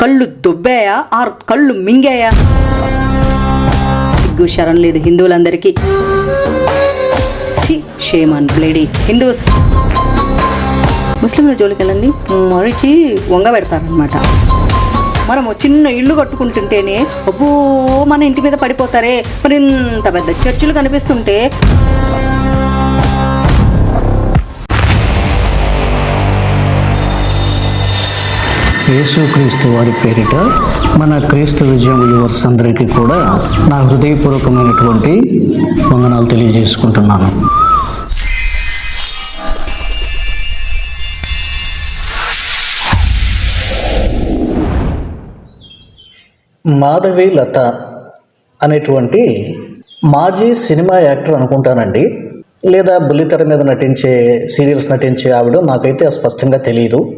కళ్ళు దుబ్బాయా? ఆర్ కళ్ళు మింగాయా? సిగ్గు శరం లేదు హిందువులందరికీ. Shame on bloody Hindus. ముస్లింల జోలికి వెళ్ళండి మరిచి వంగ పెడతారనమాట మనము చిన్న ఇల్లు కట్టుకుంటుంటేనే అబ్బో మన ఇంటి మీద పడిపోతారే. మరి ఇంత పెద్ద చర్చిలు కనిపిస్తుంటే. యేసుక్రీస్తు వారి పేరిట మన క్రీస్తు విజయం వ్యూవర్స్ అందరికీ కూడా నా హృదయపూర్వకమైనటువంటి వందనాలు తెలియజేసుకుంటున్నాను. మాధవి లత అనేటువంటి మాజీ సినిమా యాక్టర్ అనుకుంటానండి. లేదా బుల్లితెర మీద నటించే సీరియల్స్ నటించే ఆవిడ నాకైతే స్పష్టంగా తెలియదు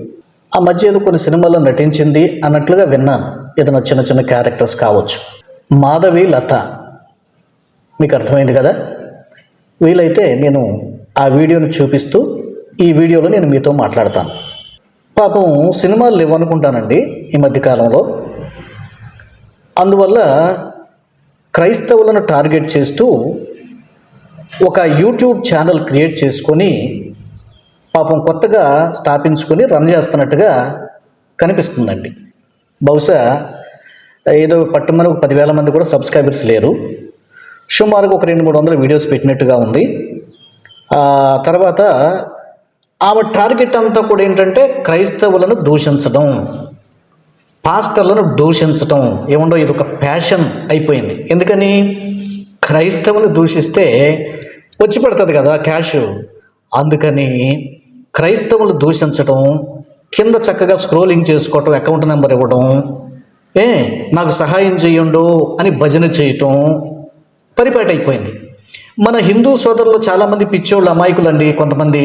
ఆ మధ్య ఏదో కొన్ని సినిమాల్లో నటించింది అన్నట్లుగా విన్నాను. ఏదైనా చిన్న చిన్న క్యారెక్టర్స్ కావచ్చు. మాధవి లత. మీకు అర్థమైంది కదా? వీలైతే నేను ఆ వీడియోని చూపిస్తూ ఈ వీడియోలో నేను మీతో మాట్లాడతాను. పాపం సినిమాలు లేవనుకుంటానండి ఈ మధ్యకాలంలో అందువల్ల క్రైస్తవులను టార్గెట్ చేస్తూ ఒక యూట్యూబ్ ఛానల్ క్రియేట్ చేసుకొని పాపం కొత్తగా స్థాపించుకొని రన్ చేస్తున్నట్టుగా కనిపిస్తుందండి. బహుశా ఏదో పట్టుమని ఒక పదివేల మంది కూడా సబ్స్క్రైబర్స్ లేరు. సుమారుగా ఒక రెండు మూడు వందల వీడియోస్ పెట్టినట్టుగా ఉంది. తర్వాత ఆమె టార్గెట్ అంతా కూడా ఏంటంటే క్రైస్తవులను దూషించడం పాస్టర్లను దూషించటం ఏముండో ఇది ఒక ప్యాషన్ అయిపోయింది. ఎందుకని? క్రైస్తవుని దూషిస్తే వచ్చి పడుతుంది కదా క్యాష్. అందుకని క్రైస్తవులు దూషించడం కింద చక్కగా స్క్రోలింగ్ చేసుకోవటం అకౌంట్ నెంబర్ ఇవ్వడం ఏ నాకు సహాయం చేయండు అని భజన చేయటం పరిపాటి అయిపోయింది. మన హిందూ సోదరులు చాలామంది పిచ్చోళ్ళు అమాయకులండి కొంతమంది.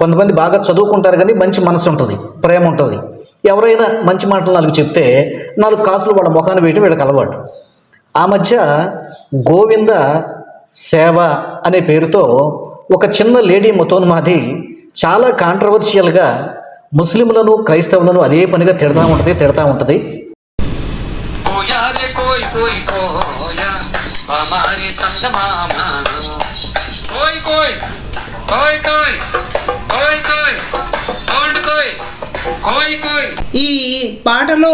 కొంతమంది బాగా చదువుకుంటారు కానీ మంచి మనసు ఉంటుంది ప్రేమ ఉంటుంది. ఎవరైనా మంచి మాటలు నాలుగు చెప్తే నాలుగు కాసులు వాళ్ళ ముఖాన్ని వేయటం వీళ్ళకి అలవాటు. ఆ మధ్య గోవింద సేవ అనే పేరుతో ఒక చిన్న లేడీ మతోన్మాది చాలా కాంట్రవర్షియల్గా ముస్లింలను క్రైస్తవులను అదే పనిగా తిడతా ఉంటుంది తిడతా ఉంటుంది. ఈ పాటలో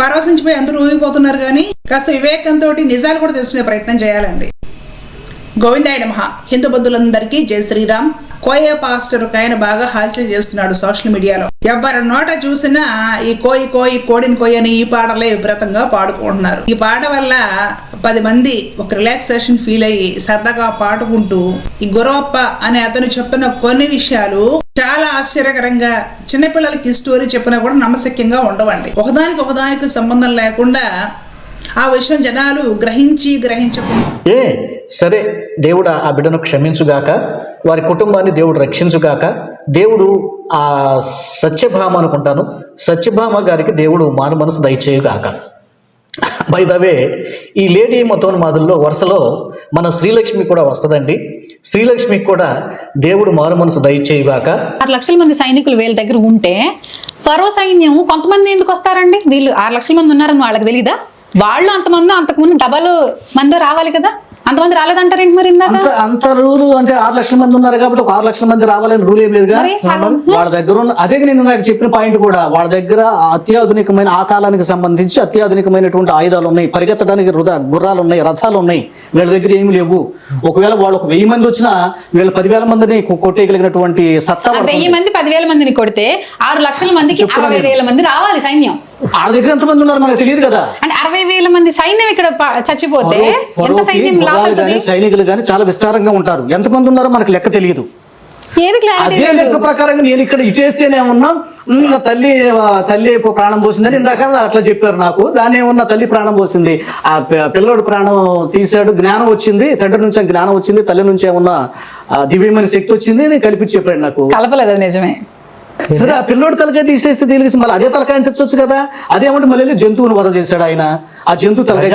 పరవశించిపోయి అందరూ ఊగిపోతున్నారు కానీ కాస్త వివేకంతో నిజాలు కూడా తెలుసుకునే ప్రయత్నం చేయాలండి. గోవిందాయ నమ. హిందూ బంధువులందరికీ జై శ్రీరామ్. కోయ పాస్టర్ ఒక ఆయన బాగా హల్చల్ చేస్తున్నాడు సోషల్ మీడియాలో. ఎవరి నోట చూసినా ఈ కోయి కోయి కోడిని కోయి అని ఈ పాటలే విభ్రతంగా పాడుకుంటున్నారు. ఈ పాట వల్ల పది మంది ఒక రిలాక్సేషన్ ఫీల్ అయ్యి సరదాగా పాడుకుంటూ ఈ గురవప్ప అనే అతను చెప్తున్న కొన్ని విషయాలు చాలా ఆశ్చర్యకరంగా చిన్నపిల్లలకి ఈ స్టోరీ చెప్పినా కూడా నమ్మశక్యంగా ఉండవండి. ఒకదానికి ఒకదానికి సంబంధం లేకుండా ఆ విషయం జనాలు గ్రహించి గ్రహించకుండా సరే దేవుడు ఆ బిడ్డను క్షమించుగాక వారి కుటుంబాన్ని దేవుడు రక్షించుగాక దేవుడు ఆ సత్యభామ అనుకుంటాను. సత్యభామ గారికి దేవుడు మారు మనసు దయచేయుగాక. బై ద వే ఈ లేడీ మతోన్మాదుల్లో వరుసలో మన శ్రీలక్ష్మి కూడా వస్తుందండి. శ్రీలక్ష్మికి కూడా దేవుడు మారు మనసు దయచేయుగాక. ఆరు లక్షల మంది సైనికులు వీళ్ళ దగ్గర ఉంటే ఫరో సైన్యం కొంతమంది ఎందుకు వస్తారండి? వీళ్ళు ఆరు లక్షల మంది ఉన్నారని వాళ్ళకి తెలీదా? వాళ్ళు అంతమంది అంతకుముందు డబల్ మంది రావాలి కదా? అంతమంది రాలేదంటారేంటి మరి ఇందాక అంత రూలు అంటే ఆరు లక్షల మంది ఉన్నారు కాబట్టి ఒక ఆరు లక్షల మంది రావాలని రూల్ ఏం లేదుగా మరి సగం. వాళ్ళ దగ్గర ఉన్న అదే నేను నాకు చెప్పిన పాయింట్ కూడా వాళ్ళ దగ్గర అత్యాధునికమైన ఆ కాలానికి సంబంధించి అత్యాధునికమైనటువంటి ఆయుధాలు ఉన్నాయి పరిగెత్తడానికి వృధా గుర్రాలు ఉన్నాయి రథాలు ఉన్నాయి వీళ్ళ దగ్గర ఏమి లేవు ఒకవేళ వాళ్ళు ఒక వెయ్యి మంది వచ్చినా వీళ్ళ పదివేల మందిని కొ- కొట్టేయగలిగినటువంటి సత్తా ఆ వాళ్ళకు వెయ్యి. మంది పదివేల మందిని కొడితే ఆరు లక్షల మందికి చెప్తున్నా అరవై. వేల మంది రావాలి సైన్యం వాళ్ళ దగ్గర ఎంతమంది ఉన్నారు మనకు తెలియదు కదా అంటే అరవై వేల మంది సైన్యం ఇక్కడ ప- చచ్చిపోతే ఎంత సైన్యం అవుతుంది కానీ సైనికులు కానీ చాలా విస్తారంగా ఉంటారు. ఎంతమంది ఉన్నారో మనకు లెక్క తెలియదు. అదే లెక్క ప్రకారంగా నేను ఇక్కడ ఇటేస్తేనే ఉన్నా "ఉమ్, నా తల్లి తల్లి ప్రాణం పోసిందని ఇందాక అట్లా చెప్పారు నాకు. దాని ఏమన్నా తల్లి ప్రాణం పోసింది. ఆ పిల్లోడు ప్రాణం తీశాడు జ్ఞానం వచ్చింది తండ్రి నుంచి జ్ఞానం వచ్చింది తల్లి నుంచి ఏమన్నా దివ్యమైన శక్తి వచ్చింది నేను కలిపి చెప్పాడు నాకు. కలపలేదు నిజమే. సరే ఆ పిల్లోడు తలకాయ తీసేస్తే తెలిసి మళ్ళీ అదే తలకాయ తెచ్చొచ్చు కదా. అదేమంటే మళ్ళీ జంతువుని వధ చేశాడు ఆయన. ఆ జంతువు తలకాయ.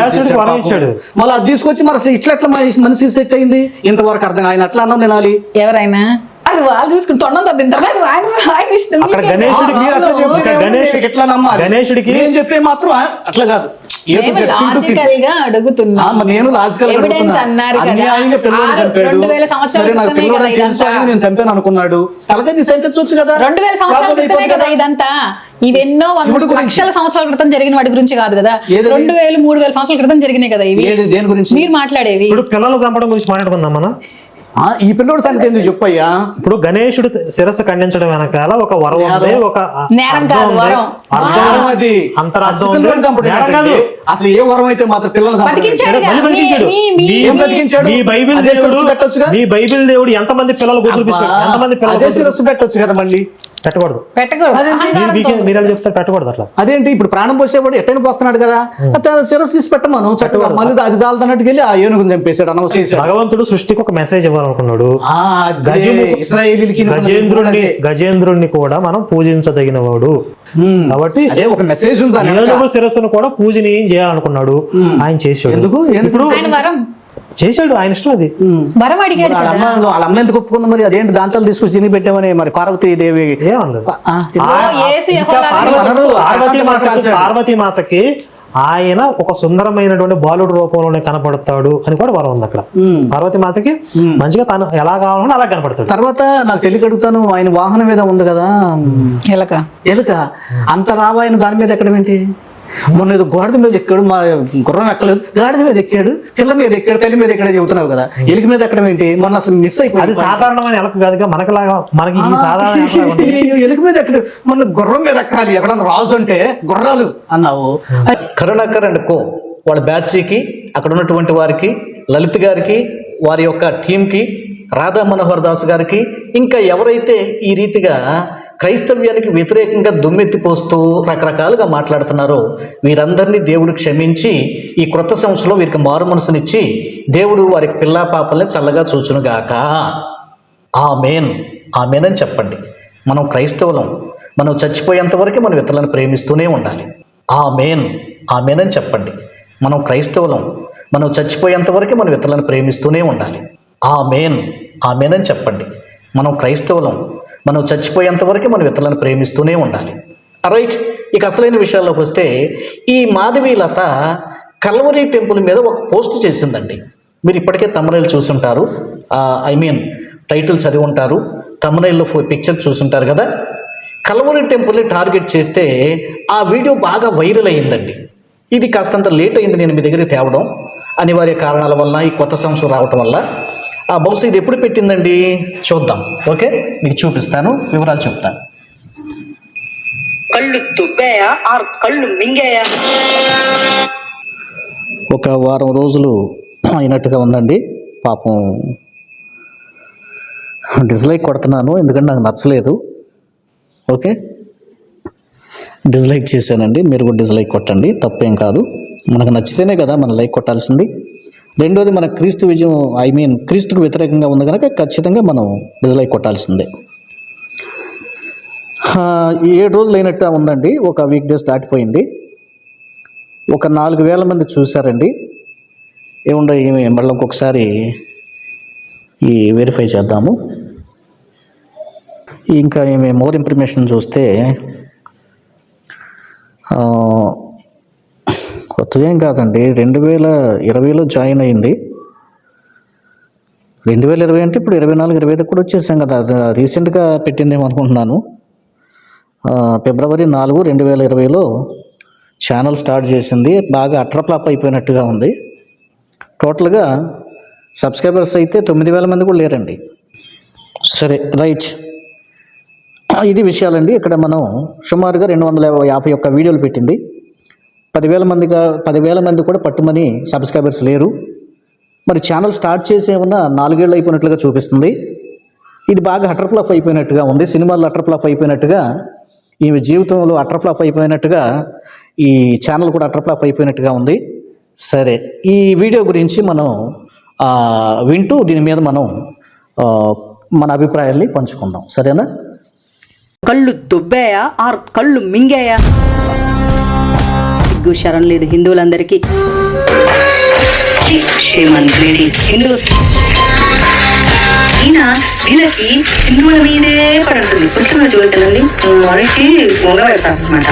మళ్ళీ అది తీసుకొచ్చి మరి ఇట్లా ఎట్లా మనిషి సెట్ అయింది? ఇంతవరకు అర్థం ఆయన అట్లా అన్నం తినాలి. ఎవరైనా? అది వాళ్ళు చూసుకుని తొండంతో తింటారు? అది ఆయన ఆయన ఇష్టం. అక్కడ మీకేం? గణేశుడికి అట్లా ఎట్లా నమ్మాలి? గణేశుడికి నేను చెప్పే మాత్రం అట్లా కాదు. ఏదో మేము చెప్పింటూ లాజికల్గా అడుగుతున్నాం. ఆ, మరి నేను లాజికల్ చంపాను అనుకున్నాడు. తలకది సెంటెన్స్ కదా. రెండు వేల సంవత్సరాల కదా ఇదంతా. ఇవెన్నో. లక్షల సంవత్సరాల క్రితం జరిగిన వాటి గురించి కాదు కదా? రెండు వేలు మూడు వేల సంవత్సరాల క్రితం జరిగినాయి కదా ఇవి. దేని గురించి? మీరు మాట్లాడేవి. ఇప్పుడు పిల్లలు చంపడం గురించి మాట్లాడుకుందాం మనం. ఈ పిల్లోడి సంగతి ఎందుకు చెప్పయ్యా ఇప్పుడు గణేశుడు శిరస్సు ఖండించడం వెనకాల ఒక వరం ఉంది. ఒక అ- నేరం అర్థం కాదు, ఉంది. వరం. అర్థం వరం అది అంతరార్థం అసలు ఏ వరం అయితే మాత్రం పిల్లలు. మీ- బైబిల్ దేవుడు? మీ బైబిల్ దేవుడు ఎంతమంది పిల్లలు గుర్తుపిస్తాడు ఎంతమంది పిల్లలు పెట్టొచ్చు కదా మళ్ళీ పెట్టకూడదు. మీరు చెప్తారు పెట్టకూడదు అట్లా. అదేంటి? ఇప్పుడు ప్రాణం పోసేవాడు ఎట్టైనా పోస్తున్నాడు కదా. శిరస్సు తీసి పెట్టమను. చక్కగా మళ్ళీ అది చాలదన్నట్టుకు వెళ్ళి ఆ ఏనుగుని చంపేశాడు అనవసరం భగవంతుడు సృష్టికి ఒక మెసేజ్ ఇవ్వాలనుకున్నాడు. గజేంద్రుణ్ణి గజేంద్రుణ్ణి కూడా మనం పూజించదగిన వాడు. కాబట్టి అదే ఒక మెసేజ్ ఉందా ఏనుగు శిరస్సును కూడా పూజని ఏం చేయాలనుకున్నాడు ఆయన చేశాడు. ఎందుకు? ఎందుకు? ఇప్పుడు ఆయన వరం. చేశాడు ఆయన ఇష్టం అది. వరం అడిగాడు వాళ్ళ కదా. అమ్మ వాళ్ళ అమ్మ ఎందుకు ఒప్పుకుంది మరి? అదేంటి దాంతాలు తీసుకొచ్చి తిని పెట్టామని మరి పార్వతీదేవి? పార్వతి- మాతకి ఆయన ఒక సుందరమైనటువంటి బాలుడు రూపంలోనే కనపడతాడు అని కూడా వరం ఉంది అక్కడ. పార్వతీ మాతకి మంచిగా తాను ఎలా కావాలన్నా అలా కనపడతాడు. తర్వాత నాకు తెలియక అడుగుతాను ఆయన వాహనం మీద ఉంది కదా. ఎలక. ఎలుక? అంత రావాయన దాని మీద ఎక్కడం ఏంటి? మొన్న ఏదో గోడద మీద ఎక్కాడు మా గుర్రం ఎక్కలేదు గాడిద మీద ఎక్కాడు పిల్ల మీద ఎక్కాడు తల్లి మీద ఎక్కడ చెబుతున్నావు కదా. ఎలుక మీద ఎక్కడం ఏంటి? మొన్న అసలు మిస్ అది అయిపోయింది సాధారణమైన ఎలక కాదుగా మనకిలాగా మనకి ఈ సాధారణ ఎలుక మీద ఎక్కడ? మొన్న గుర్రం మీద ఎక్కాలి ఎక్కడన్నా రాజు అంటే గుర్రాలు అన్నావు. కరుణాకర్ అండ్ కో వాళ్ళ బ్యాచ్కి అక్కడ ఉన్నటువంటి వారికి లలిత్ గారికి వారి యొక్క టీంకి రాధా మనోహర్ దాస్ గారికి ఇంకా ఎవరైతే ఈ రీతిగా క్రైస్తవ్యానికి వ్యతిరేకంగా దుమ్మెత్తిపోస్తూ రకరకాలుగా మాట్లాడుతున్నారో. వీరందరినీ దేవుడు క్షమించి ఈ క్రొత్త సంవత్సరంలో వీరికి మారు మనసునిచ్చి దేవుడు వారి పిల్లా పాపల్ని చల్లగా చూచునుగాక. ఆమెన్. ఆమెన్ అని చెప్పండి. మనం క్రైస్తవులం. మనం చచ్చిపోయేంత వరకు మనం ఇతరులను ప్రేమిస్తూనే ఉండాలి. ఆమెన్. ఆమెన్ అని చెప్పండి. మనం క్రైస్తవులం. మనం చచ్చిపోయేంత వరకు మనం ఇతరులను ప్రేమిస్తూనే ఉండాలి. ఆమెన్. ఆమెన్ అని చెప్పండి. మనం క్రైస్తవులం. మనం చచ్చిపోయేంత వరకు మనం ఇతరులను ప్రేమిస్తూనే ఉండాలి. రైట్ ఇక అసలైన విషయాల్లోకి వస్తే ఈ మాధవి లత కల్వరీ టెంపుల్ మీద ఒక పోస్ట్ చేసిందండి. మీరు ఇప్పటికే తమరైలు చూసుంటారు. ఐ మీన్ టైటిల్ చదివి ఉంటారు. తమరైల్లో పిక్చర్ చూసుంటారు కదా? కల్వరి టెంపుల్ని టార్గెట్ చేస్తే ఆ వీడియో బాగా వైరల్ అయ్యిందండి. ఇది కాస్తంత లేట్ అయింది నేను మీ దగ్గరికి తేవడం. అనివార్య కారణాల వల్ల ఈ కొత్త సంవత్సరం రావటం వల్ల. బహుశా ఇది ఎప్పుడు పెట్టిందండి? చూద్దాం. ఓకే? మీకు చూపిస్తాను. వివరాలు చెప్తాను కళ్ళు దుబ్బాయా ఆర్ కళ్ళు మింగాయా? ఒక వారం రోజులు అయినట్టుగా ఉందండి. పాపం డిస్లైక్ కొడుతున్నాను ఎందుకంటే నాకు నచ్చలేదు. ఓకే? డిస్లైక్ చేశానండి. మీరు కూడా డిస్లైక్ కొట్టండి. తప్పేం కాదు. మనకు నచ్చితేనే కదా మన లైక్ కొట్టాల్సింది. రెండోది మన క్రీస్తు విజయం ఐ మీన్ క్రీస్తుకు వ్యతిరేకంగా ఉంది కనుక ఖచ్చితంగా మనం విడుదలై కొట్టాల్సిందే. ఏడు రోజులు అయినట్టు ఉందండి ఒక వీక్ డేస్ దాటిపోయింది. ఒక నాలుగు వేల మంది చూశారండి. ఏముండో ఏమి మళ్ళీ ఇంకొకసారి ఈ వెరిఫై చేద్దాము. ఇంకా ఏమి మోర్ ఇన్ఫర్మేషన్ చూస్తే కొత్తగా ఏం కాదండి. రెండు వేల ఇరవైలో జాయిన్ అయింది. రెండు వేల ఇరవై అంటే ఇప్పుడు ఇరవై నాలుగు ఇరవై ఐదు కూడా వచ్చేసాం కదా. రీసెంట్గా పెట్టిందేమో అనుకుంటున్నాను. ఫిబ్రవరి నాలుగు రెండు వేల ఇరవైలో ఛానల్ స్టార్ట్ చేసింది. బాగా అట్రప్లాప్ అయిపోయినట్టుగా ఉంది. టోటల్గా సబ్స్క్రైబర్స్ అయితే తొమ్మిది వేల మంది కూడా లేరండి. సరే రైట్. ఇది విషయాలండి. ఇక్కడ మనం సుమారుగా రెండు వందల యాభై ఒక్క వీడియోలు పెట్టింది. పదివేల మందిగా పదివేల మంది కూడా పట్టుమని సబ్స్క్రైబర్స్ లేరు. మరి ఛానల్ స్టార్ట్ చేసి ఏమన్నా నాలుగేళ్ళు అయిపోయినట్లుగా చూపిస్తుంది. ఇది బాగా అటర్ఫ్లాప్ అయిపోయినట్టుగా ఉంది. సినిమాల్లో అటర్ఫ్లాప్ అయిపోయినట్టుగా ఈమె జీవితంలో అటర్ఫ్లాప్ అయిపోయినట్టుగా ఈ ఛానల్ కూడా అటర్ఫ్లాప్ అయిపోయినట్టుగా ఉంది. సరే ఈ వీడియో గురించి మనం వింటూ దీని మీద మనం మన అభిప్రాయాల్ని పంచుకుందాం. సరేనా? కళ్ళు దుబ్బాయా? ఆర్ కళ్ళు మింగాయా? సిగ్గు శరం లేదు హిందువులందరికీ. హిందూస్ ఈయన వీళ్ళకి హిందువుల మీదే పడుతుంది. పుస్తకంలో చూడండి మనిషి మొగ పెడతారు అనమాట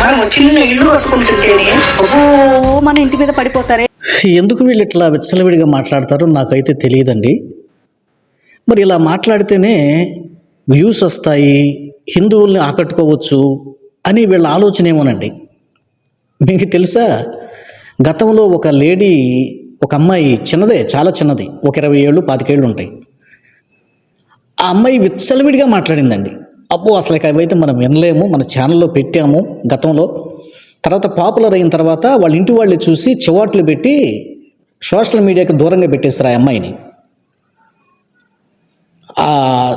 మనం చిన్న ఇల్లు కట్టుకుంటుంటేనే అబ్బో మన ఇంటి మీద పడిపోతారే. ఎందుకు వీళ్ళు ఇట్లా విచ్చలవిడిగా మాట్లాడతారో నాకైతే తెలియదండి. మరి ఇలా మాట్లాడితేనే వ్యూస్ వస్తాయి హిందువుల్ని ఆకట్టుకోవచ్చు అని వీళ్ళ ఆలోచన ఏమోనండి మీకు తెలుసా? గతంలో ఒక లేడీ ఒక అమ్మాయి చిన్నదే చాలా చిన్నది ఒక ఇరవై ఏళ్ళు పాతికేళ్ళు ఉంటాయి. ఆ అమ్మాయి విచ్చలవిడిగా మాట్లాడిందండి. అప్పు అసలు అవైతే మనం వినలేము మన ఛానల్లో పెట్టాము గతంలో. తర్వాత పాపులర్ అయిన తర్వాత వాళ్ళ ఇంటి వాళ్ళు చూసి చివాట్లు పెట్టి సోషల్ మీడియాకి దూరంగా పెట్టేస్తారు ఆ అమ్మాయిని.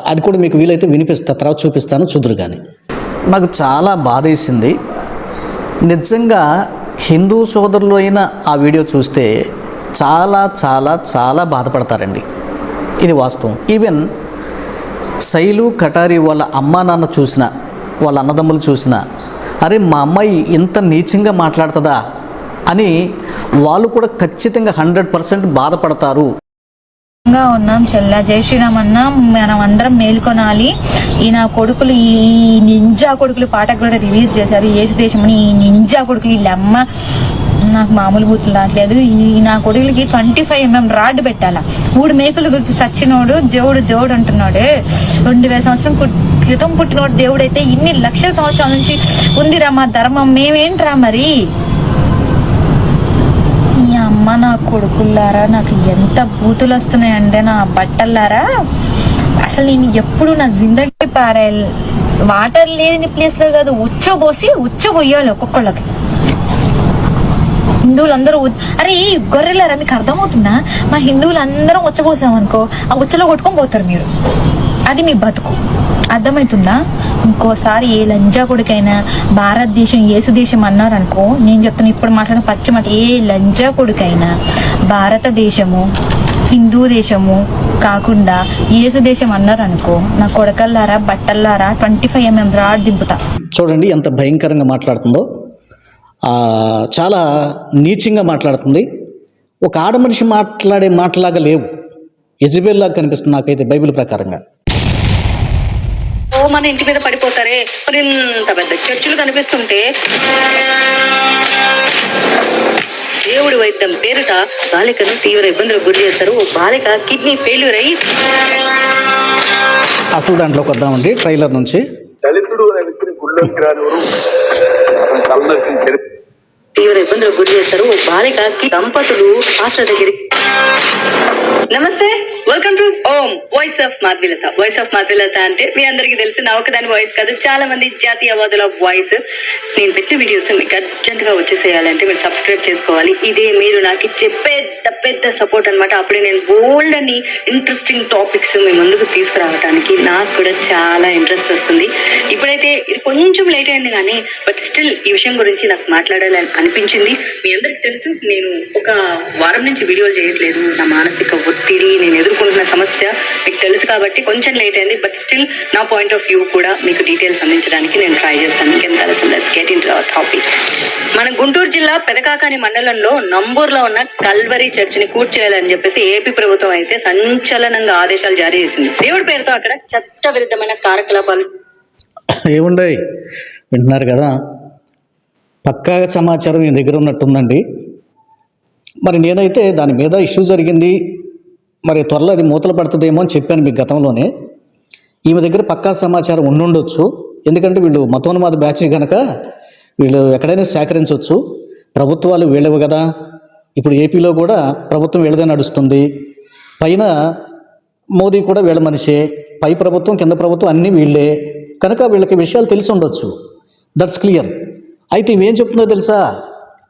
అది కూడా మీకు వీలైతే వినిపిస్తా తర్వాత చూపిస్తాను చూదురు కానీ నాకు చాలా బాధ వేసింది నిజంగా హిందూ సోదరులు అయిన ఆ వీడియో చూస్తే చాలా చాలా చాలా బాధపడతారండి. ఇది వాస్తవం. ఈవెన్ శైలు కటారి వాళ్ళ అమ్మా నాన్న చూసిన వాళ్ళ అన్నదమ్ములు చూసిన అరే మా అమ్మాయి ఇంత నీచంగా మాట్లాడుతుందా? అని వాళ్ళు కూడా ఖచ్చితంగా హండ్రెడ్ పర్సెంట్ బాధపడతారు. గా ఉన్నాం చెల్ల. జై శ్రీరామ్ అన్న. మనం అందరం మేల్కొనాలి. ఈ నా కొడుకులు ఈ నింజా కొడుకులు పాట కూడా రిలీజ్ చేశారు. ఏసు దేశం ఈ నింజా కొడుకులు వీళ్ళమ్మ. నాకు మామూలు బూతులు రావట్లేదు. ఈ నా కొడుకులకి ట్వంటీ ఫైవ్ ఎంఎం రాడ్ పెట్టాలా. మూడు మేకలు సచ్చినోడు దేవుడు దేవుడు అంటున్నాడు. రెండు వేల సంవత్సరం క్రితం పుట్టినోడు దేవుడు అయితే ఇన్ని లక్షల సంవత్సరాల నుంచి ఉందిరా మా ధర్మం. మేమేంట్రా మరి? కొడుకుల్లారా? నాకు ఎంత బూతులు వస్తున్నాయంటే నా బట్టల్లారా? అసలు నేను ఎప్పుడు నా జిందగీ పారే వాటర్ లేని ప్లేస్లో కాదు ఉచ్చబోసి ఉచ్చబోయాలి ఒక్కొక్కళ్ళకి. హిందువులందరూ అరే ఈ గొర్రెలారా మీకు అర్థమవుతుందా? మా హిందువులు అందరం ఉచ్చబోసాం అనుకో ఆ ఉచ్చలో కొట్టుకొని పోతారు మీరు. అది మీ బతుకు. అర్థమవుతుందా ఇంకోసారి ఏ లంజా కొడుకైనా భారతదేశం యేసు దేశం అన్నారనుకో నేను చెప్తున్నా ఇప్పుడు మాట్లాడిన పచ్చి మాట ఏ లంజా కొడుకైనా భారతదేశము హిందూ దేశము కాకుండా యేసు దేశం అన్నారనుకో నా కొడకల్లారా బట్టల్లారా ట్వంటీ ఫైవ్ ఎంఎం రాడ్ దింపుతా. చూడండి ఎంత భయంకరంగా మాట్లాడుతుందో. చాలా నీచంగా మాట్లాడుతుంది. ఒక ఆడ మనిషి మాట్లాడే మాటలాగా లేవు. ఎజిబెల్లాగా కనిపిస్తుంది నాకైతే బైబిల్ ప్రకారంగా. ఓ మన ఇంటి మీద పడిపోతారే? మరి ఇంత పెద్ద చర్చిలు కనిపిస్తుంటే. దేవుడి వైద్యం పేరిట బాలికను తీవ్ర ఇబ్బందులకు గురి చేశారు. ఓ బాలిక కిడ్నీ ఫెయిల్యూర్ అయ్యి అసలు దాంట్లోకి వద్దామండి ట్రైలర్ నుంచి. దళితుడు అనే వ్యక్తిని గుళ్ళోకి రానివ్వరు అతని తలనొప్పి చరిత్ర తీవ్ర ఇబ్బందులకు గురి చేశారు. ఓ బాలిక కి- దంపతులు పాస్టర్ దగ్గరికి నమస్తే. Welcome to Om voice of Madhavilatha voice of Madhavilatha అంటే మీ అందరికీ తెలుసు నా ఒకదాని వాయిస్ కాదు. చాలా మంది జాతీయవాదుల వాయిస్ నేను పెట్టిన వీడియోస్ మీకు అర్జెంట్గా వచ్చేసేయాలంటే మీరు సబ్స్క్రైబ్ చేసుకోవాలి. ఇదే మీరు నాకు ఇచ్చే పెద్ద పెద్ద సపోర్ట్ అనమాట అప్పుడే నేను బోల్డ్ అని ఇంట్రెస్టింగ్ టాపిక్స్ మీ ముందుకు తీసుకురావడానికి నాకు కూడా చాలా ఇంట్రెస్ట్ వస్తుంది. ఇప్పుడైతే ఇది కొంచెం లేట్ అయింది కానీ బట్ స్టిల్ ఈ విషయం గురించి నాకు మాట్లాడాలని అనిపించింది. మీ అందరికి తెలుసు నేను ఒక వారం నుంచి వీడియోలు చేయట్లేదు. నా మానసిక ఒత్తిడి నేను ఎదురు ఎదుర్కొంటున్న సమస్య మీకు తెలుసు కాబట్టి కొంచెం లేట్ అయింది బట్ స్టిల్ నా పాయింట్ ఆఫ్ వ్యూ కూడా మీకు డీటెయిల్స్ అందించడానికి నేను ట్రై చేస్తాను. ఇంకెంత లెట్స్ గెట్ ఇన్ టాపిక్ మన గుంటూరు జిల్లా పెదకాకాని మండలంలో నంబూర్లో ఉన్న కల్వరి చర్చిని కూర్చేయాలని చెప్పేసి ఏపీ ప్రభుత్వం అయితే సంచలనంగా ఆదేశాలు జారీ చేసింది. దేవుడి పేరుతో అక్కడ చట్ట విరుద్ధమైన కార్యకలాపాలు ఏముండయి? వింటున్నారు కదా? పక్కాగా సమాచారం మీ దగ్గర ఉన్నట్టుందండి. మరి నేనైతే దాని మీద ఇష్యూ జరిగింది. మరి త్వరలో అది మూతలు పడుతుందేమో అని చెప్పాను మీకు గతంలోనే. ఈమె దగ్గర పక్కా సమాచారం ఉండుండొచ్చు. ఎందుకంటే వీళ్ళు మతోన్మాద బ్యాచ్ కనుక వీళ్ళు ఎక్కడైనా సేకరించవచ్చు ప్రభుత్వాలు వీళ్ళవు కదా. ఇప్పుడు ఏపీలో కూడా ప్రభుత్వం వీళ్ళదే నడుస్తుంది. పైన మోదీ కూడా వీళ్ళ మనిషే. పై ప్రభుత్వం కింద ప్రభుత్వం అన్నీ వీళ్ళే. కనుక వీళ్ళకి విషయాలు తెలిసి ఉండొచ్చు. దట్స్ క్లియర్ అయితే ఇవేం చెప్తుందో తెలుసా?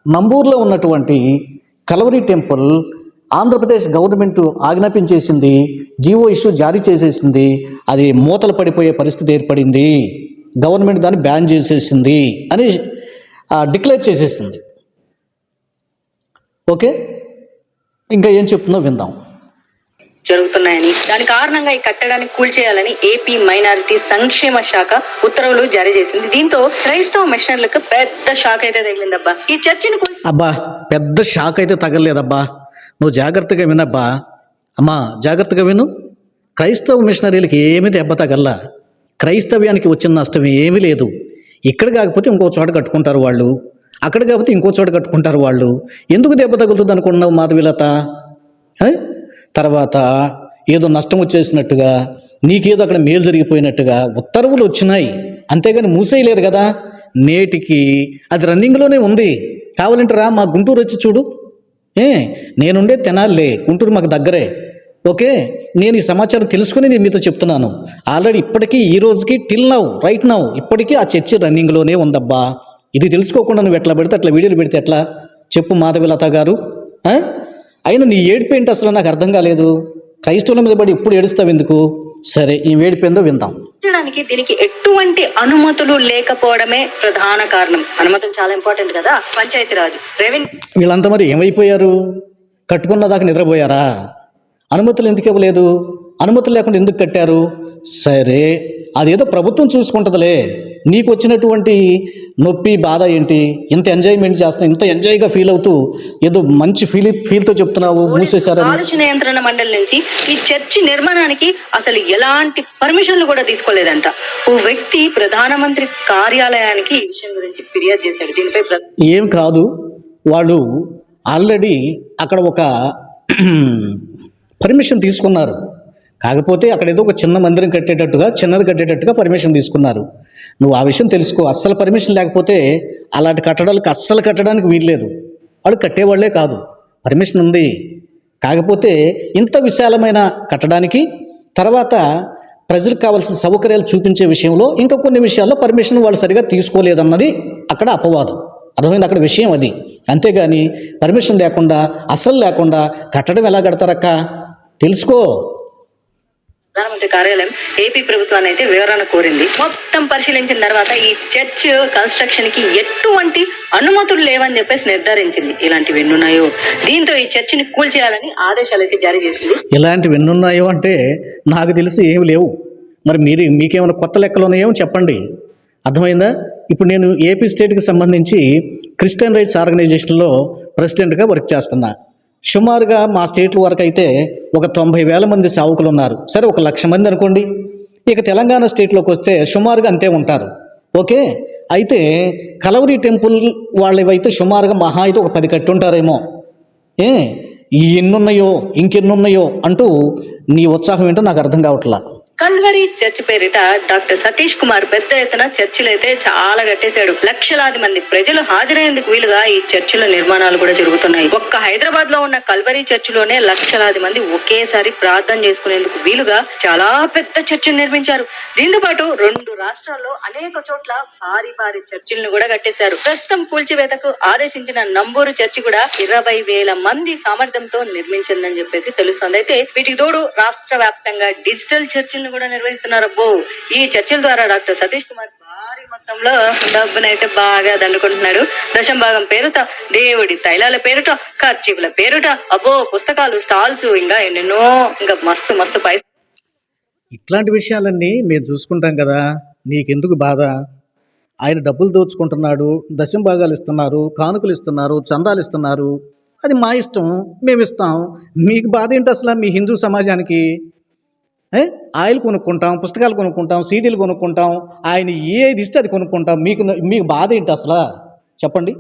నంబూర్లో ఉన్నటువంటి కలవరి టెంపుల్ ఆంధ్రప్రదేశ్ గవర్నమెంట్ ఆజ్ఞాపించేసింది జీవో ఇష్యూ జారీ చేసేసింది అది మూతలు పడిపోయే పరిస్థితి ఏర్పడింది. గవర్నమెంట్ దాన్ని బ్యాన్ చేసేసింది అని డిక్లేర్ చేసేసింది. ఓకే? ఇంకా ఏం చెప్తుందో విందాం. జరుగుతున్నాయని దాని కారణంగా ఈ కట్టడాన్ని కూల్చేయాలని ఏపీ మైనారిటీ సంక్షేమ శాఖ ఉత్తర్వులు జారీ చేసింది. దీంతో క్రైస్తవ మిషనర్లకు పెద్ద షాక్ అయితే తగిలిందబ్బా. ఈ చర్చిని అబ్బా పెద్ద షాక్ అయితే తగలేదబ్బా నువ్వు జాగ్రత్తగా వినబ్బా. అమ్మా జాగ్రత్తగా విను. క్రైస్తవ మిషనరీలకి ఏమీ దెబ్బతగల్లా క్రైస్తవ్యానికి వచ్చిన నష్టం ఏమీ లేదు. ఇక్కడ కాకపోతే ఇంకో చోట కట్టుకుంటారు వాళ్ళు. అక్కడ కాకపోతే ఇంకో చోట కట్టుకుంటారు వాళ్ళు. ఎందుకు దెబ్బ తగులుతుంది అనుకున్నావు మాధవిలత? తర్వాత ఏదో నష్టం వచ్చేసినట్టుగా నీకేదో అక్కడ మేలు జరిగిపోయినట్టుగా ఉత్తర్వులు వచ్చినాయి. అంతేగాని మూసేయలేదు కదా. నేటికి అది రన్నింగ్లోనే ఉంది. కావాలంటే రా మా గుంటూరు వచ్చి చూడు. ఏ నేనుండే తెనాలే గుంటూరు మాకు దగ్గరే. ఓకే నేను ఈ సమాచారం తెలుసుకుని నేను మీతో చెప్తున్నాను. ఆల్రెడీ ఇప్పటికీ ఈ రోజుకి టిల్ నౌ రైట్ నౌ ఇప్పటికీ ఆ చర్చి రన్నింగ్లోనే ఉందబ్బా. ఇది తెలుసుకోకుండా నువ్వు ఎట్లా పెడితే అట్లా వీడియోలు పెడితే ఎట్లా? చెప్పు మాధవిలత గారు. అయినా నీ ఏడిపేంటి అసలు? నాకు అర్థం కాలేదు. క్రైస్తవుల మీద పడి ఇప్పుడు ఏడుస్తావు ఎందుకు? సరే ఈ వేడిపోయిందో విందాం. చేయడానికి దీనికి ఎటువంటి అనుమతులు లేకపోవడమే ప్రధాన కారణం. అనుమతులు చాలా ఇంపార్టెంట్ కదా? పంచాయతీరాజ్ రెవెన్యూ వీళ్ళంతా మరి ఏమైపోయారు? కట్టుకున్న దాకా నిద్రపోయారా? అనుమతులు ఎందుకు ఇవ్వలేదు? అనుమతులు లేకుండా ఎందుకు కట్టారు? సరే అదేదో ప్రభుత్వం చూసుకుంటుందిలే. నీకు వచ్చినటువంటి నొప్పి బాధ ఏంటి? ఇంత ఎంజాయ్మెంట్ చేస్తున్నావు ఇంత ఎంజాయ్గా ఫీల్ అవుతూ ఏదో మంచి ఫీల్ ఫీల్తో చెప్తున్నావు మూసేశారని. కాలుష్య నియంత్రణ మండలి నుంచి ఈ చర్చి నిర్మాణానికి అసలు ఎలాంటి పర్మిషన్లు కూడా తీసుకోలేదంట. ఓ వ్యక్తి ప్రధానమంత్రి కార్యాలయానికి ఈ విషయం గురించి ఫిర్యాదు చేశాడు. దీనిపై ప్ర- ఏం కాదు వాళ్ళు ఆల్రెడీ అక్కడ ఒక పర్మిషన్ తీసుకున్నారు. కాకపోతే అక్కడ ఏదో ఒక చిన్న మందిరం కట్టేటట్టుగా చిన్నది కట్టేటట్టుగా పర్మిషన్ తీసుకున్నారు. నువ్వు ఆ విషయం తెలుసుకో. అస్సలు పర్మిషన్ లేకపోతే అలాంటి కట్టడాలకు అస్సలు కట్టడానికి వీల్లేదు. వాళ్ళు కట్టేవాళ్ళే కాదు. పర్మిషన్ ఉంది. కాకపోతే ఇంత విశాలమైన కట్టడానికి తర్వాత ప్రజలకు కావాల్సిన సౌకర్యాలు చూపించే విషయంలో ఇంకా కొన్ని విషయాల్లో పర్మిషన్ వాళ్ళు సరిగా తీసుకోలేదన్నది అక్కడ అపవాదం. అర్థమైంది? అక్కడ విషయం అది. అంతేగాని పర్మిషన్ లేకుండా అస్సలు లేకుండా కట్టడం ఎలా కడతారక్క? తెలుసుకో. ప్రధానమంత్రి కార్యాలయం ఏపీ ప్రభుత్వాన్ని అయితే వివరణ కోరింది. మొత్తం పరిశీలించిన తర్వాత ఈ చర్చ్ కన్స్ట్రక్షన్కి ఎటువంటి అనుమతులు లేవని చెప్పేసి నిర్ధారించింది. ఇలాంటివి ఎన్నున్నాయో దీంతో ఈ చర్చిని కూల్చేయాలని ఆదేశాలు అయితే జారీ చేసింది. ఇలాంటివి ఎన్నున్నాయో అంటే నాకు తెలిసి ఏమి లేవు. మరి మీరు మీకేమైనా కొత్త లెక్కలు ఉన్నాయేమో చెప్పండి. అర్థమైందా? ఇప్పుడు నేను ఏపీ స్టేట్కి సంబంధించి క్రిస్టియన్ రైట్స్ ఆర్గనైజేషన్లో ప్రెసిడెంట్గా వర్క్ చేస్తున్నా. సుమారుగా మా స్టేట్ వరకు అయితే ఒక తొంభై వేల మంది సేవకులు ఉన్నారు. సరే ఒక లక్ష మంది అనుకోండి. ఇక తెలంగాణ స్టేట్లోకి వస్తే సుమారుగా అంతే ఉంటారు. ఓకే? అయితే కలవరి టెంపుల్ వాళ్ళవైతే సుమారుగా మహా అయితే ఒక పది కట్టు ఉంటారేమో. ఏ? ఎన్నున్నాయో ఇంకెన్నున్నాయో అంటూ నీ ఉత్సాహం ఏంటో నాకు అర్థం కావట్లా. కల్వరి చర్చ్ పేరిట డాక్టర్ సతీష్ కుమార్ పెద్ద ఎత్తున చర్చిలు అయితే చాలా కట్టేశాడు. లక్షలాది మంది ప్రజలు హాజరయ్యేందుకు వీలుగా ఈ చర్చిల నిర్మాణాలు కూడా జరుగుతున్నాయి. ఒక్క హైదరాబాద్లో ఉన్న కల్వరి చర్చిలోనే లక్షలాది మంది ఒకేసారి ప్రార్థన చేసుకునేందుకు వీలుగా చాలా పెద్ద చర్చిని నిర్మించారు. దీంతో పాటు రెండు రాష్ట్రాల్లో అనేక చోట్ల భారీ భారీ చర్చిలను కూడా కట్టేశారు. ప్రస్తుతం కూల్చివేతకు ఆదేశించిన నంబూరు చర్చి కూడా ఇరవై వేల మంది సామర్థ్యంతో నిర్మించిందని చెప్పేసి తెలుస్తుంది. అయితే వీటికి తోడు రాష్ట్ర వ్యాప్తంగా డిజిటల్ చర్చిలను కూడా నిర్వహిస్తున్నారు అబ్బో ఈ చర్చిల ద్వారా డాక్టర్ సతీష్ కుమార్ భారీ మొత్తంలో డబ్బునైతే బాగా దండుకుంటున్నాడు. దశం భాగం పేరుట దేవుడి తైలాల పేరుట ఖర్చీపుల పేరుట అబ్బో పుస్తకాలు స్టాల్స్ ఇంకా ఎన్నెన్నో ఇంకా మస్తు మస్తు పైస. ఇట్లాంటి విషయాలన్నీ మేము చూసుకుంటాం కదా. నీకెందుకు బాధ? ఆయన డబ్బులు దోచుకుంటున్నాడు దశం భాగాలు ఇస్తున్నారు కానుకలు ఇస్తున్నారు చందాలు ఇస్తున్నారు. అది మా ఇష్టం మేము ఇస్తాం మీకు బాధ ఏంటి అసలు మీ హిందూ సమాజానికి? ఆయిల్ కొనుక్కుంటాం పుస్తకాలు కొనుక్కుంటాం సీడీలు కొనుక్కుంటాం ఆయన ఏది ఇస్తే అది కొనుక్కుంటాం. మీకు మీకు బాధ ఏంటి అసలు? చెప్పండి.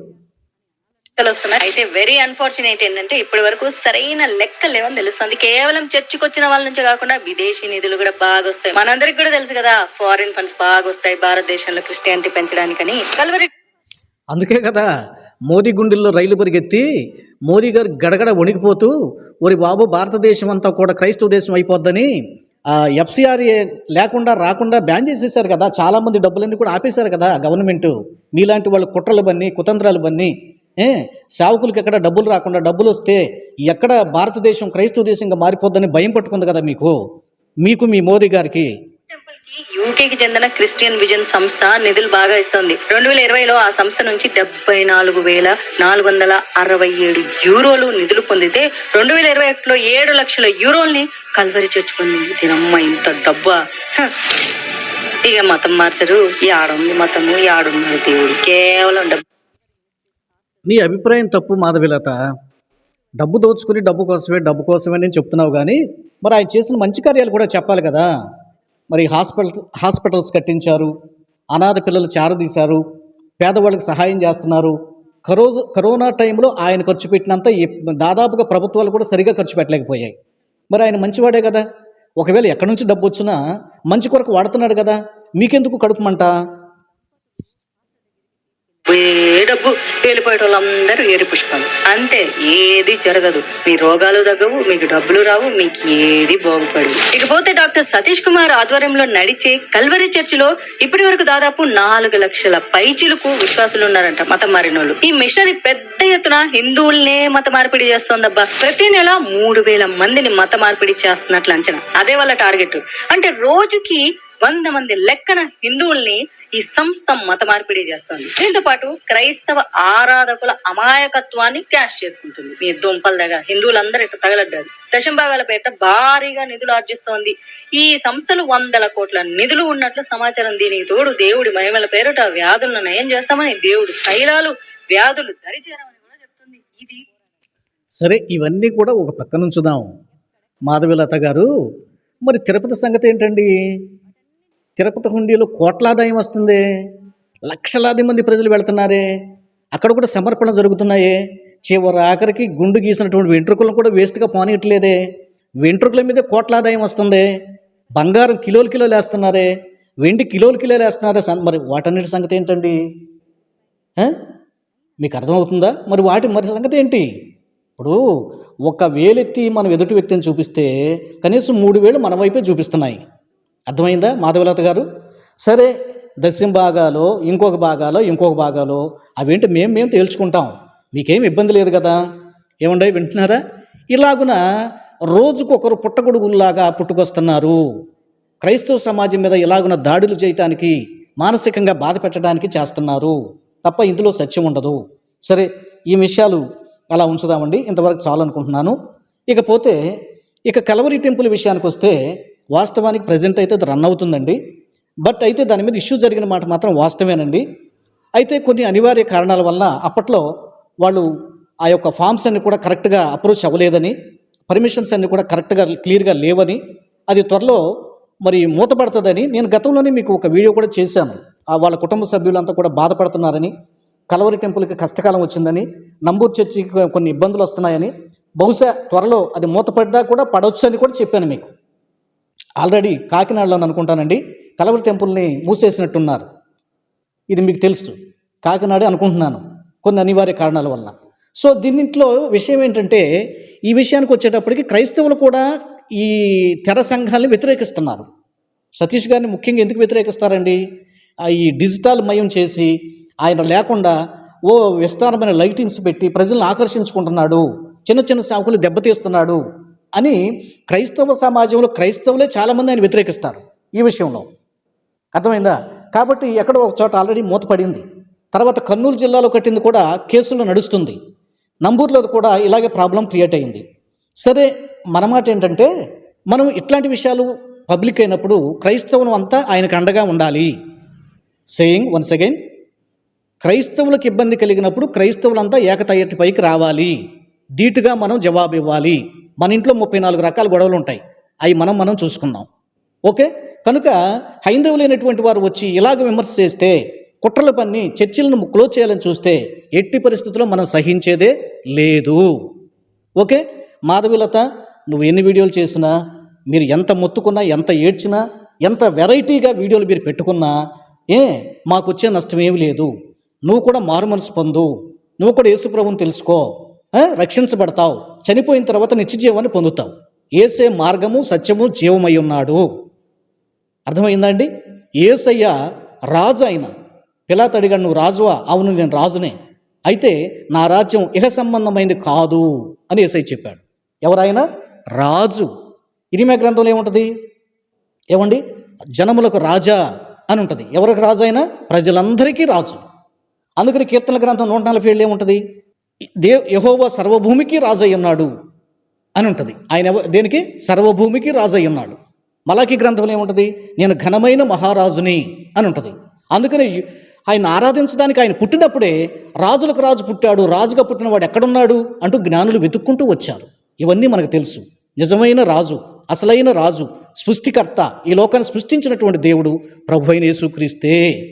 వస్తున్నాయి అయితే వెరీ అన్ఫార్చునేట్ ఏంటంటే ఇప్పటి వరకు సరైన లెక్క లేవని తెలుస్తుంది. కేవలం చర్చికి వచ్చిన వాళ్ళ నుంచి కాకుండా విదేశీ నిధులు కూడా బాగా వస్తాయి. మనందరికి కూడా తెలుసు కదా ఫారిన్ ఫండ్స్ బాగా వస్తాయి భారతదేశంలో క్రిస్టియానిటీ పెంచడానికని. కల్వరి అందుకే కదా మోదీ గుండెల్లో రైలు పరిగెత్తి మోదీ గారు గడగడ వణికిపోతూ ఒరి బాబు భారతదేశం అంతా కూడా క్రైస్తవ దేశం అయిపోద్దని ఎఫ్సిఆర్ఏ లేకుండా రాకుండా బ్యాన్ చేసేసారు కదా. చాలామంది డబ్బులన్నీ కూడా ఆపేశారు కదా గవర్నమెంట్ మీలాంటి వాళ్ళు కుట్రలు బన్ని కుతంత్రాలు బన్ని ఏ? సేవకులకి ఎక్కడ డబ్బులు రాకుండా డబ్బులు వస్తే ఎక్కడ భారతదేశం క్రైస్తవ దేశంగా మారిపోద్దని భయం పట్టుకుంది కదా మీకు. మీకు మీ మోదీ గారికి. యూకేకి చెందిన క్రిస్టియన్ విజన్ సంస్థ నిధులు బాగా ఇస్తుంది. రెండు వేల ఇరవైలో ఆ సంస్థ నుంచి డెబ్బై నాలుగు వేల నాలుగు వందల అరవై ఏడు యూరోలు నిధులు పొందితే రెండు వేల ఇరవై ఒకటిలో ఏడు లక్షల యూరోల్ని కల్వరి చేర్చుకుంది. దీనమ్మ ఇంత డబ్బా. ఇక మతం మార్చరు. ఈ ఆడుంది మతము ఈ ఆడున్నాడు దేవుడు. కేవలం డబ్బు. నీ అభిప్రాయం తప్పు మాధవిలత. డబ్బు దోచుకుని డబ్బు కోసమే డబ్బు కోసమే నేను చెప్తున్నావు కానీ మరి ఆయన చేసిన మంచి కార్యాలు కూడా చెప్పాలి కదా. మరి హాస్పిటల్ హాస్పిటల్స్ కట్టించారు. అనాథ పిల్లలు చారదీశారు. పేదవాళ్ళకి సహాయం చేస్తున్నారు. కరో కరోనా టైంలో ఆయన ఖర్చు పెట్టినంత దాదాపుగా ప్రభుత్వాలు కూడా సరిగా ఖర్చు పెట్టలేకపోయాయి. మరి ఆయన మంచివాడే కదా. ఒకవేళ ఎక్కడి నుంచి డబ్బు వచ్చినా మంచి కొరకు వాడుతున్నాడు కదా. మీకెందుకు కడుపుమంట ఏ డబ్బు. వెళ్ళిపోయే వాళ్ళందరూ ఏరి పుష్పాలు అంతే ఏది జరగదు. మీ రోగాలు తగ్గవు మీకు డబ్బులు రావు మీకు ఏది బాగుపడదు ఇకపోతే డాక్టర్ సతీష్ కుమార్ ఆధ్వర్యంలో నడిచే కల్వరి చర్చిలో ఇప్పటి వరకు దాదాపు నాలుగు లక్షల పైచిలకు విశ్వాసులు ఉన్నారంట మతం మారిన వాళ్ళు ఈ మిషనరీ పెద్ద ఎత్తున హిందువుల్నే మత మార్పిడి చేస్తోందబ్బా. ప్రతి నెల మూడు వేల మందిని మత మార్పిడి చేస్తున్నట్లు అంచనా. అదే వాళ్ళ టార్గెట్. అంటే రోజుకి వంద మంది లెక్కన హిందువుల్ని ఈ సంస్థ మత మార్పిడి చేస్తుంది. దీంతో పాటు క్రైస్తవ ఆరాధకుల అమాయకత్వాన్ని క్యాష్ చేసుకుంటుంది. మీ దుంపల దగ్గర హిందువులందరూ ఇట్లా తగలడ్డారు. దశంభాగాల పేట భారీగా నిధులు ఆర్జిస్తోంది. ఈ సంస్థలు వందల కోట్ల నిధులు ఉన్నట్లు సమాచారం దీనికి తోడు దేవుడి మహిమల పేరుట వ్యాధులను నయం చేస్తామని దేవుడు తైలాలు వ్యాధులు దరిచేరమని కూడా చెప్తుంది. ఇది సరే ఇవన్నీ కూడా ఒక పక్కనుంచుదాం మాధవి మాధవిలత గారు మరి తిరుపతి సంగతి ఏంటండి? తిరుపతి హుండీలో కోట్లాదాయం వస్తుంది. లక్షలాది మంది ప్రజలు వెళ్తున్నారే. అక్కడ కూడా సమర్పణ జరుగుతున్నాయే. చివరి ఆఖరికి గుండు గీసినటువంటి వెంట్రుకలను కూడా వేస్ట్గా పోనీయట్లేదే. వెంట్రుకల మీద కోట్లాదాయం వస్తుంది. బంగారం కిలోలు కిలోలు వేస్తున్నారే. వెండి కిలోలు కిలోలు వేస్తున్నారే. మరి వాటన్నిటి సంగతి ఏంటండి? మీకు అర్థమవుతుందా? మరి వాటి మరి సంగతి ఏంటి? ఇప్పుడు ఒక వేలెత్తి మనం ఎదుటి వ్యక్తిని చూపిస్తే కనీసం మూడు వేలు మన వైపే చూపిస్తున్నాయి. అర్థమైందా మాధవలత గారు? సరే దశం భాగాలో ఇంకొక భాగాలో ఇంకొక భాగాలో అవేంటి మేము మేము తేల్చుకుంటాం. మీకేం ఇబ్బంది లేదు కదా? ఏమండే వింటున్నారా? ఇలాగున రోజుకొకరు పుట్టగొడుగుల్లాగా పుట్టుకొస్తున్నారు. క్రైస్తవ సమాజం మీద ఇలాగున దాడులు చేయటానికి మానసికంగా బాధ పెట్టడానికి చేస్తున్నారు. తప్ప ఇందులో సత్యం ఉండదు. సరే ఈ విషయాలు అలా ఉంచుదామండి. ఇంతవరకు చాలు అనుకుంటున్నాను ఇకపోతే ఇక కలవరి టెంపుల్ విషయానికి వస్తే వాస్తవానికి ప్రజెంట్ అయితే అది రన్ అవుతుందండి. బట్ అయితే దాని మీద ఇష్యూ జరిగిన మాట మాత్రం వాస్తవేనండి. అయితే కొన్ని అనివార్య కారణాల వల్ల అప్పట్లో వాళ్ళు ఆ యొక్క ఫామ్స్ అన్ని కూడా కరెక్ట్గా అప్రోచ్ అవ్వలేదని పర్మిషన్స్ అన్ని కూడా కరెక్ట్గా క్లియర్గా లేవని అది త్వరలో మరి మూతపడుతుందని నేను గతంలోనే మీకు ఒక వీడియో కూడా చేశాను. ఆ వాళ్ళ కుటుంబ సభ్యులంతా కూడా బాధపడుతున్నారని కలవరి టెంపుల్కి కష్టకాలం వచ్చిందని నంబూరు చర్చికి కొన్ని ఇబ్బందులు వస్తున్నాయని బహుశా త్వరలో అది మూతపడ్డా కూడా పడవచ్చు అని కూడా చెప్పాను మీకు. ఆల్రెడీ కాకినాడలో అనుకుంటానండి కలవరి టెంపుల్ని మూసేసినట్టున్నారు. ఇది మీకు తెలుసు. కాకినాడే అనుకుంటున్నాను కొన్ని అనివార్య కారణాల వల్ల. సో దీనింట్లో విషయం ఏంటంటే ఈ విషయానికి వచ్చేటప్పటికి క్రైస్తవులు కూడా ఈ తెర సంఘాలను వ్యతిరేకిస్తున్నారు. సతీష్ గారిని ముఖ్యంగా ఎందుకు వ్యతిరేకిస్తారండి? ఈ డిజిటల్ మయం చేసి ఆయన లేకుండా ఓ విస్తారమైన లైటింగ్స్ పెట్టి ప్రజలను ఆకర్షించుకుంటున్నాడు. చిన్న చిన్న సాకులు దెబ్బతీస్తున్నాడు. అని క్రైస్తవ సమాజంలో క్రైస్తవులే చాలామంది ఆయన వ్యతిరేకిస్తారు ఈ విషయంలో. అర్థమైందా? కాబట్టి ఎక్కడో ఒక చోట ఆల్రెడీ మూతపడింది. తర్వాత కర్నూలు జిల్లాలో కట్టింది కూడా కేసులు నడుస్తుంది. నంబూర్లో కూడా ఇలాగే ప్రాబ్లం క్రియేట్ అయింది. సరే మన మాట ఏంటంటే మనం ఇట్లాంటి విషయాలు పబ్లిక్ అయినప్పుడు క్రైస్తవులు అంతా ఆయనకు అండగా ఉండాలి. సేయింగ్ వన్స్ అగైన్ క్రైస్తవులకు ఇబ్బంది కలిగినప్పుడు క్రైస్తవులంతా ఏకతాయటిపైకి రావాలి. ధీటుగా మనం జవాబు ఇవ్వాలి మన ఇంట్లో ముప్పై నాలుగు రకాల గొడవలు ఉంటాయి. అవి మనం మనం చూసుకుందాం. ఓకే? కనుక హైందవులైనటువంటి వారు వచ్చి ఇలాగ విమర్శ చేస్తే కుట్రల పని చర్చిలను క్లోజ్ చేయాలని చూస్తే ఎట్టి పరిస్థితుల్లో మనం సహించేదే లేదు. ఓకే? మాధవిలత నువ్వు ఎన్ని వీడియోలు చేసినా మీరు ఎంత మొత్తుకున్నా ఎంత ఏడ్చినా ఎంత వెరైటీగా వీడియోలు మీరు పెట్టుకున్నా ఏ మాకు వచ్చే నష్టం ఏమీ లేదు. నువ్వు కూడా మారు మనసు పొందు. నువ్వు కూడా యేసుప్రభుని తెలుసుకో. రక్షించబడతావు. చనిపోయిన తర్వాత నిత్యజీవాన్ని పొందుతావు. ఏసే మార్గము సత్యము జీవమై ఉన్నాడు. అర్థమైందా అండి ఏసయ్య రాజు అయిన పిలాత్ అడిగాడు నువ్వు రాజువా? అవును నేను రాజునే. అయితే నా రాజ్యం ఇహ సంబంధమైంది కాదు అని ఏసై చెప్పాడు. ఎవరైనా రాజు. ఇరిమే గ్రంథంలో ఏముంటుంది? ఏమండి? జనములకు రాజా అని ఉంటుంది. ఎవరికి రాజు అయినా? ప్రజలందరికీ రాజు. అందుకని కీర్తన గ్రంథం నూట నలభై ఏళ్ళు ఏముంటుంది? దే యహోవా సర్వభూమికి రాజయ్యున్నాడు ఉన్నాడు అని ఉంటుంది ఆయన ఎవ- దేనికి? సర్వభూమికి రాజయ్యున్నాడు. మలాకి గ్రంథంలో ఏముంటుంది? నేను ఘనమైన మహారాజుని అని ఉంటుంది అందుకని ఆయన ఆరాధించడానికి ఆయన పుట్టినప్పుడే రాజులకు రాజు పుట్టాడు రాజుగా పుట్టినవాడు ఎక్కడున్నాడు అంటూ జ్ఞానులు వెతుక్కుంటూ వచ్చారు. ఇవన్నీ మనకు తెలుసు. నిజమైన రాజు అసలైన రాజు సృష్టికర్త ఈ లోకాన్ని సృష్టించినటువంటి దేవుడు ప్రభు అయిన యేసుక్రీస్తే.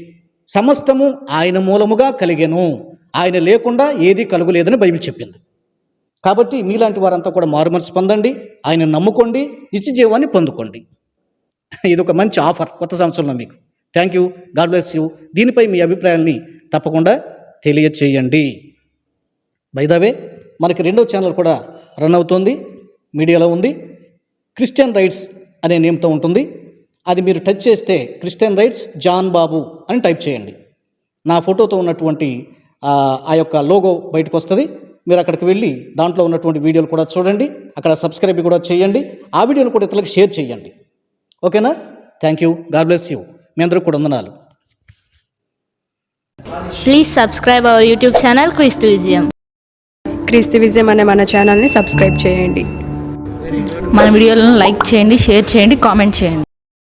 సమస్తము ఆయన మూలముగా కలిగెను. ఆయన లేకుండా ఏది కలుగులేదని బైబిల్ చెప్పింది. కాబట్టి మీలాంటి వారంతా కూడా మారుమనసు పొందండి ఆయన నమ్ముకోండి నిత్య జీవాన్ని పొందుకోండి. ఇది ఒక మంచి ఆఫర్ కొత్త సంవత్సరంలో మీకు. Thank you God bless you దీనిపై మీ అభిప్రాయాల్ని తప్పకుండా తెలియచేయండి. బైదావే మనకి రెండో ఛానల్ కూడా రన్ అవుతోంది మీడియాలో ఉంది. క్రిస్టియన్ రైట్స్ అనే నేమ్తో ఉంటుంది. అది మీరు టచ్ చేస్తే క్రిస్టియన్ రైట్స్ జాన్ బాబు అని టైప్ చేయండి. నా ఫోటోతో ఉన్నటువంటి ఆ, యొక్క లోగో బయటకు వస్తుంది మీరు అక్కడికి వెళ్ళి దాంట్లో ఉన్నటువంటి వీడియోలు కూడా చూడండి. అక్కడ సబ్స్క్రైబ్ కూడా చేయండి. ఆ వీడియోను కూడా ఇతరులకు షేర్ చేయండి. ఓకేనా? Thank you God bless you మీ అందరికి కూడా వందనాలు. Please subscribe our YouTube channel Christu Vizium. క్రీస్తు విజయం అనే మన ఛానల్ని సబ్స్క్రైబ్ చేయండి. మన వీడియోలను లైక్ చేయండి షేర్ చేయండి కామెంట్ చేయండి.